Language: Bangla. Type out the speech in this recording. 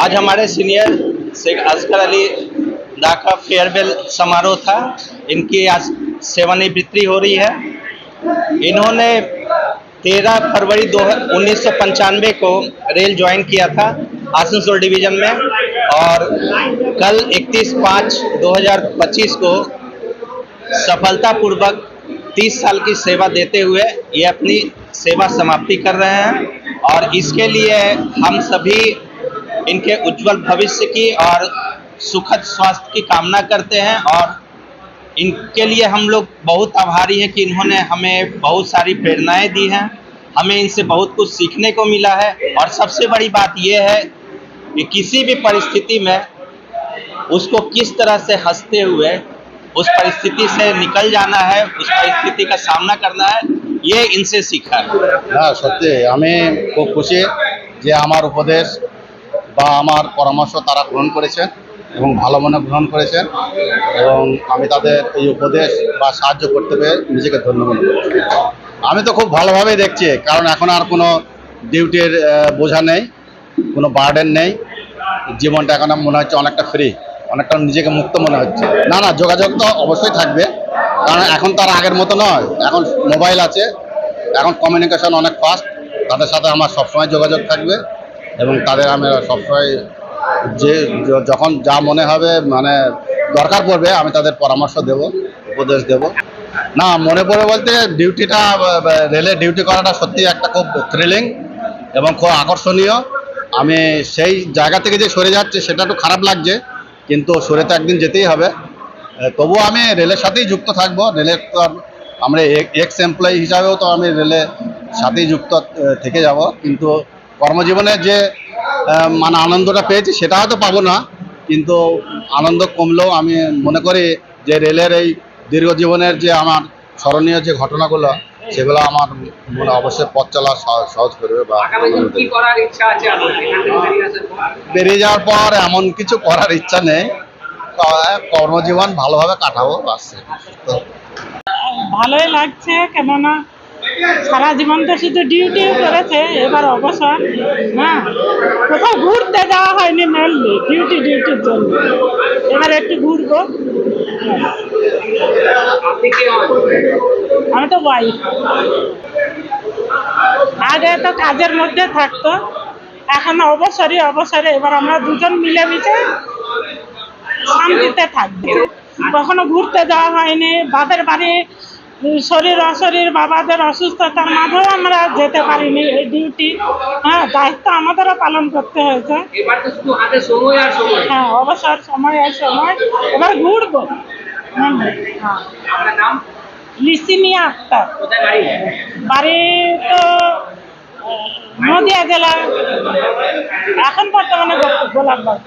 आज हमारे सीनियर शेख असगर अली दा का फेयरवेल समारोह था। इनकी आज सेवानिवृत्ति हो रही है। इन्होंने 13 फरवरी दो उन्नीस को रेल ज्वाइन किया था आसनसोल डिवीज़न में और कल 31 पाँच 2025 को सफलतापूर्वक 30 साल की सेवा देते हुए ये अपनी सेवा समाप्ति कर रहे हैं। और इसके लिए हम सभी इनके उज्जवल भविष्य की और सुखद स्वास्थ्य की कामना करते हैं और इनके लिए हम लोग बहुत आभारी हैं कि इन्होंने हमें बहुत सारी प्रेरणाएं दी हैं हमें इनसे बहुत कुछ सीखने को मिला है और सबसे बड़ी बात यह है कि किसी भी परिस्थिति में उसको किस तरह से हंसते हुए उस परिस्थिति से निकल जाना है उस परिस्थिति का सामना करना है ये इनसे सीखा है না সত্যি আমি খুব খুশি যে আমার উপদেশ বা আমার পরামর্শ তারা গ্রহণ করেছেন এবং ভালো মনে গ্রহণ করেছেন এবং আমি তাদের এই উপদেশ বা সাহায্য করতে পেরে নিজেকে ধন্য মনে করছি। আমি তো খুব ভালোভাবেই দেখছি, কারণ এখন আর কোনো ডিউটির বোঝা নেই, কোনো বার্ডেন নেই। জীবনটা এখন মনে হচ্ছে অনেকটা ফ্রি অনেকটা নিজেকে মুক্ত মনে হচ্ছে। না না, যোগাযোগ তো অবশ্যই থাকবে, কারণ এখন তো আর আগের মতো নয়। এখন মোবাইল আছে, এখন কমিউনিকেশন অনেক ফাস্ট তাদের সাথে আমার সবসময় যোগাযোগ থাকবে। এবং তাদের আমি সবসময় যে যখন যা মনে হবে মানে দরকার পড়বে, আমি তাদের পরামর্শ দেব, উপদেশ দেব। না, মনে পড়ে বলতে ডিউটিটা রেলে ডিউটি করাটা সত্যি একটা খুব থ্রিলিং এবং খুব আকর্ষণীয়। আমি সেই জায়গা থেকে যে সরে যাচ্ছে, সেটা একটু খারাপ লাগছে, কিন্তু সরে তো একদিন যেতেই হবে। তবুও আমি রেলের সাথেই যুক্ত থাকব। রেলের তো আমরা এক্স এমপ্লয়ি হিসাবেও তো আমি রেলের সাথেই যুক্ত থেকে যাব। কিন্তু কর্মজীবনে যে মানে আনন্দটা পেয়েছি সেটা হয়তো পাবো না কিন্তু আনন্দ কমলেও আমি মনে করি যে রেলের এই দীর্ঘ জীবনের যে আমার স্মরণীয় যে ঘটনাগুলো সেগুলো আমার মনে অবশ্যই পথ চলা সহ- সহজ করবে বা বেরিয়ে যাওয়ার পর এমন কিছু করার ইচ্ছা নেই। কর্মজীবন ভালোভাবে কাটাবো বাস। তো ভালোই লাগছে কেননা সারা জীবন তো শুধু ডিউটি করেছে, এবার অবসর হ্যাঁ কোথাও ঘুরতে যাওয়া হয়নি মেনলি ডিউটি ডিউটির জন্য। এবার একটু ঘুরবো। আমি তো ওয়াইফ আগে তো কাজের মধ্যে থাকতো। এখন অবসরই অবসরে, এবার আমরা দুজন মিলেমিশে শান্তিতে থাকব। কখনো ঘুরতে যাওয়া হয়নি, বাপের বাড়ি শরীর অশরীর বাবাদের অসুস্থতার মাঝেও আমরা যেতে পারিনি এই ডিউটি হ্যাঁ দায়িত্ব আমাদেরও পালন করতে হয়েছে। হ্যাঁ অবসর সময় আর সময়। এবার ঘুরবো। হ্যাঁ। লিসিনিয়া আক্তার। বাড়ি? বাড়ি তো নদিয়া জেলা এখন বর্তমানে গোলাপবাগ